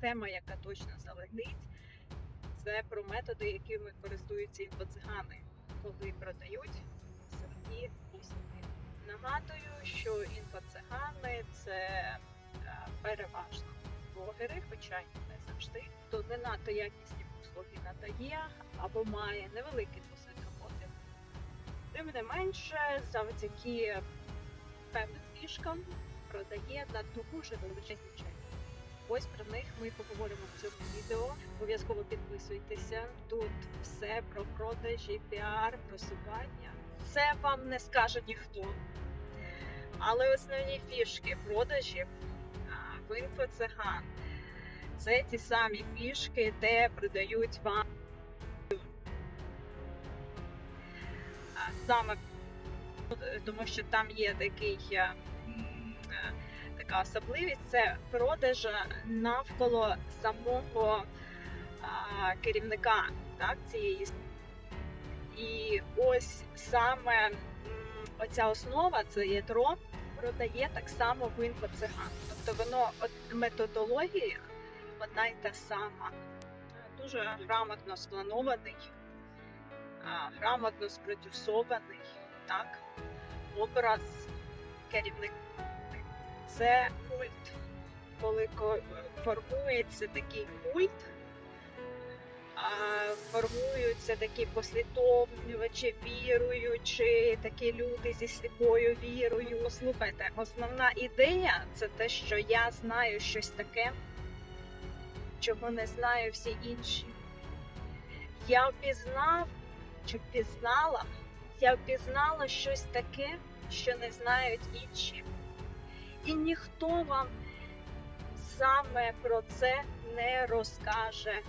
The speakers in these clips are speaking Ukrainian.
тема, яка точно залетить, це про методи, якими користуються інфоцигани, коли продають свої послуги. Нагадую, що інфоцигани це е, переважно блогери, хоча й не завжди, хто не надто якісні послуги надає або має невеликий досвід роботи. Тим не менше, завдяки певним фішкам продає на дуже величезні чеки. Ось про них ми поговоримо в цьому відео. Обов'язково підписуйтеся. Тут все про продажі, піар, просування. Це вам не скаже ніхто. Але основні фішки продажів в інфоциган це ті самі фішки, де продають вам саме тому, що там є такий. Така особливість це продаж навколо самого а, керівника так, цієї і ось саме м, оця основа, це ядро, продає так само в інфоциган. Тобто воно от методологія одна й та сама. Дуже грамотно спланований, а, грамотно спродюсований, так, образ керівника. Це культ. Коли ко- формується такий культ, формуються такі послідовнювачі, віруючі, такі люди зі сліпою вірою. Послухайте, основна ідея це те, що я знаю щось таке, чого не знаю всі інші. Я впізнав чи впізнала, я впізнала щось таке, що не знають інші. І ніхто вам саме про це не розкаже.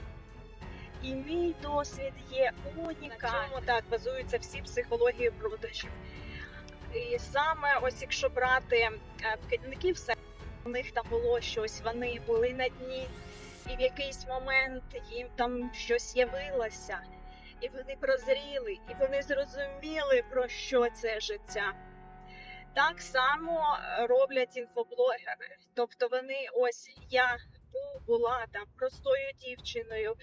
І мій досвід є унікальним. На цьому так базуються всі психології продажів. І саме ось якщо брати е, в керівників, все у них там було щось, вони були на дні, і в якийсь момент їм там щось явилося, і вони прозріли, і вони зрозуміли, про що це життя. Так само роблять інфоблогери. Тобто вони ось я був, була там простою дівчиною,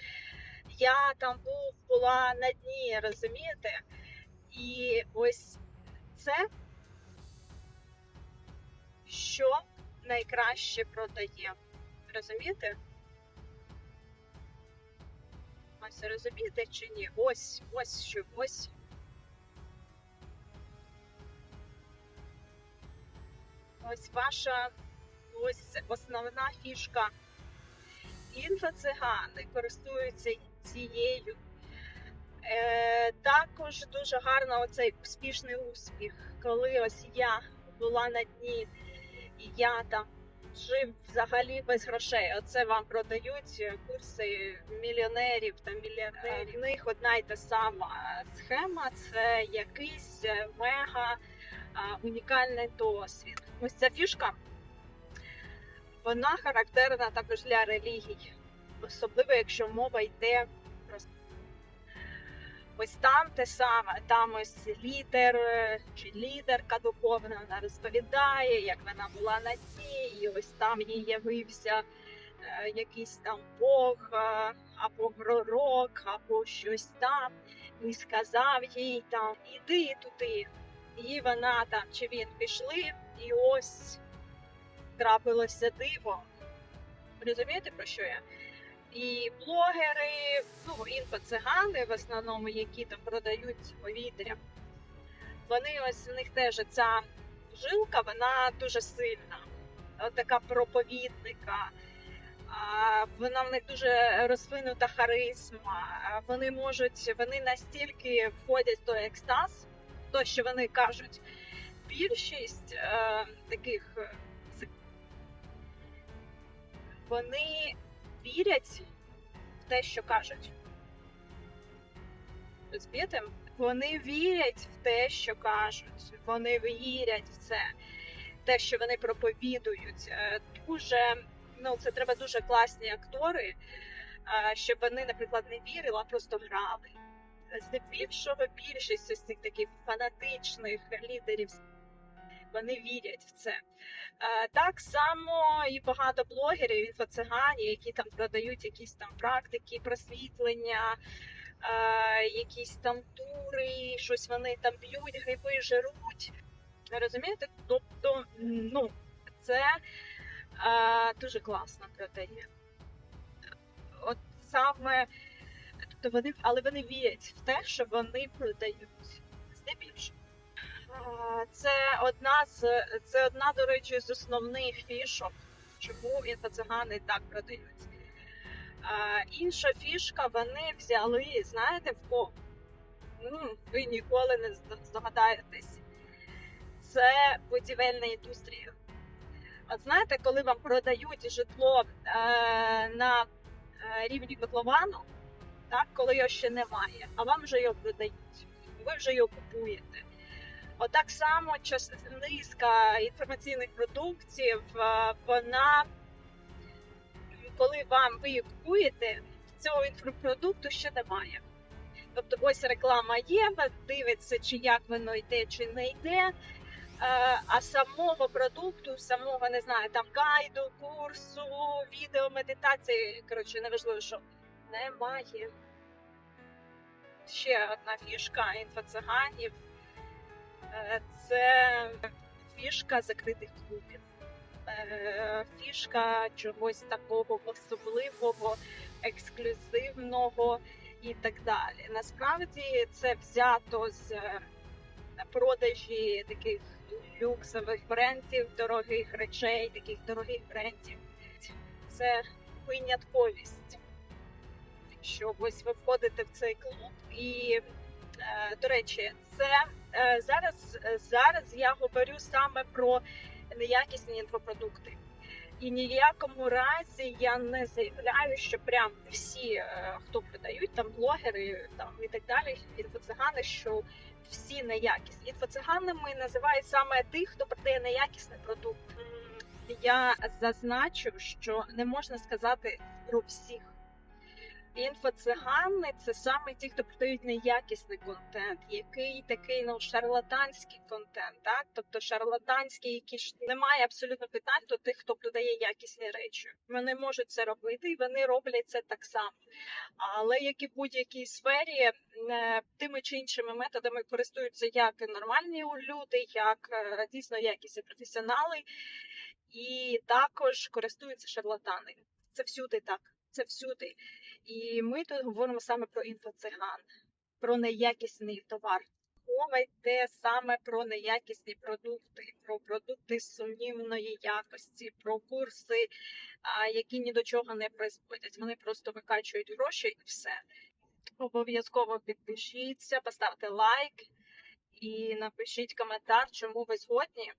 я там був, була на дні, розумієте? І ось це, що найкраще продає. Розумієте? Ось розумієте чи ні? Ось, ось що, ось. Ваша ось основна фішка. Інфоцигани користуються цією. Е, також дуже гарно оцей успішний успіх, коли ось я була на дні, і я там жив взагалі без грошей. Оце вам продають курси мільйонерів та мільярдерів. В них одна й та сама схема це якийсь мега а, унікальний досвід. Ось ця фішка, вона характерна також для релігій, особливо якщо мова йде про ось там те саме, там ось лідер е, чи лідерка духовна, вона розповідає, як вона була на дні, і ось там їй явився е, якийсь там Бог, е, або пророк, або щось там, і сказав їй там, іди туди. І вона там чи він пішли, і ось трапилося диво. Розумієте, про що я? І блогери, ну, інфоцигани, в основному, які там продають повітря, вони ось у них теж ця жилка, вона дуже сильна, От така проповідника. Вона в них дуже розвинута харизма. Вони можуть, вони настільки входять в той екстаз, то, що вони кажуть, більшість е, таких е, вони вірять в те, що кажуть. Розумієте? Вони вірять в те, що кажуть. Вони вірять в це, те, що вони проповідують. Е, Дуже, ну, це треба дуже класні актори, е, щоб вони, наприклад, не вірили, а просто грали здебільшого більшість ось цих таких фанатичних лідерів вони вірять в це. Е, Так само і багато блогерів, інфоцигані, які там продають якісь там практики, просвітлення, е, якісь там тури, щось вони там п'ють, гриби жируть. Розумієте? Тобто, ну, це е, дуже класно продає. От саме, тобто вони, але вони вірять в те, що вони продають здебільшого. Е, Це одна з це одна, до речі, з основних фішок, чому інфоцигани так продають. Інша фішка, вони взяли, знаєте, в кого? М, Ви ніколи не здогадаєтесь. Це будівельна індустрія. От знаєте, коли вам продають житло е, на е, рівні котловану, так, коли його ще немає, а вам вже його продають, ви вже його купуєте. Отак само час низка інформаційних продуктів, вона, коли вам ви її купуєте, цього інфопродукту ще немає. Тобто ось реклама є, дивиться, чи як воно йде, чи не йде. Е, А самого продукту, самого не знаю, там гайду, курсу, відео, медитації, коротше, неважливо, що немає. Ще одна фішка інфоциганів е, це фішка закритих клубів. Е, Фішка чогось такого особливого, ексклюзивного і так далі. Насправді це взято з е, продажі таких люксових брендів, дорогих речей, таких дорогих брендів. Це винятковість, що ось ви входите в цей клуб. І, е, до речі, це е, зараз, зараз я говорю саме про неякісні інфопродукти. І ні в якому разі я не заявляю, що прям всі, е, хто продають, там блогери там і так далі, інфоцигани, що всі неякісні. Інфоциганами називають саме тих, хто продає неякісний продукт. Я зазначу, що не можна сказати про всіх. Інфоцигани це саме ті, хто продають неякісний контент, який такий ну шарлатанський контент, так тобто шарлатанський, який ж немає абсолютно питань до тих, хто продає якісні речі. Вони можуть це робити, і вони роблять це так само. Але як і в будь-якій сфері, е, тими чи іншими методами користуються як нормальні люди, як е, дійсно якісні професіонали, і також користуються шарлатани. Це всюди так. Це всюди. І ми тут говоримо саме про інфоциган, про неякісний товар. Мова йде саме про неякісні продукти, про продукти сумнівної якості, про курси, які ні до чого не призводять. Вони просто викачують гроші і все. Обов'язково підпишіться, поставте лайк і напишіть коментар, чому ви згодні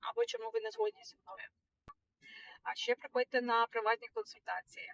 або чому ви не згодні зі мною. А ще приходьте на приватні консультації.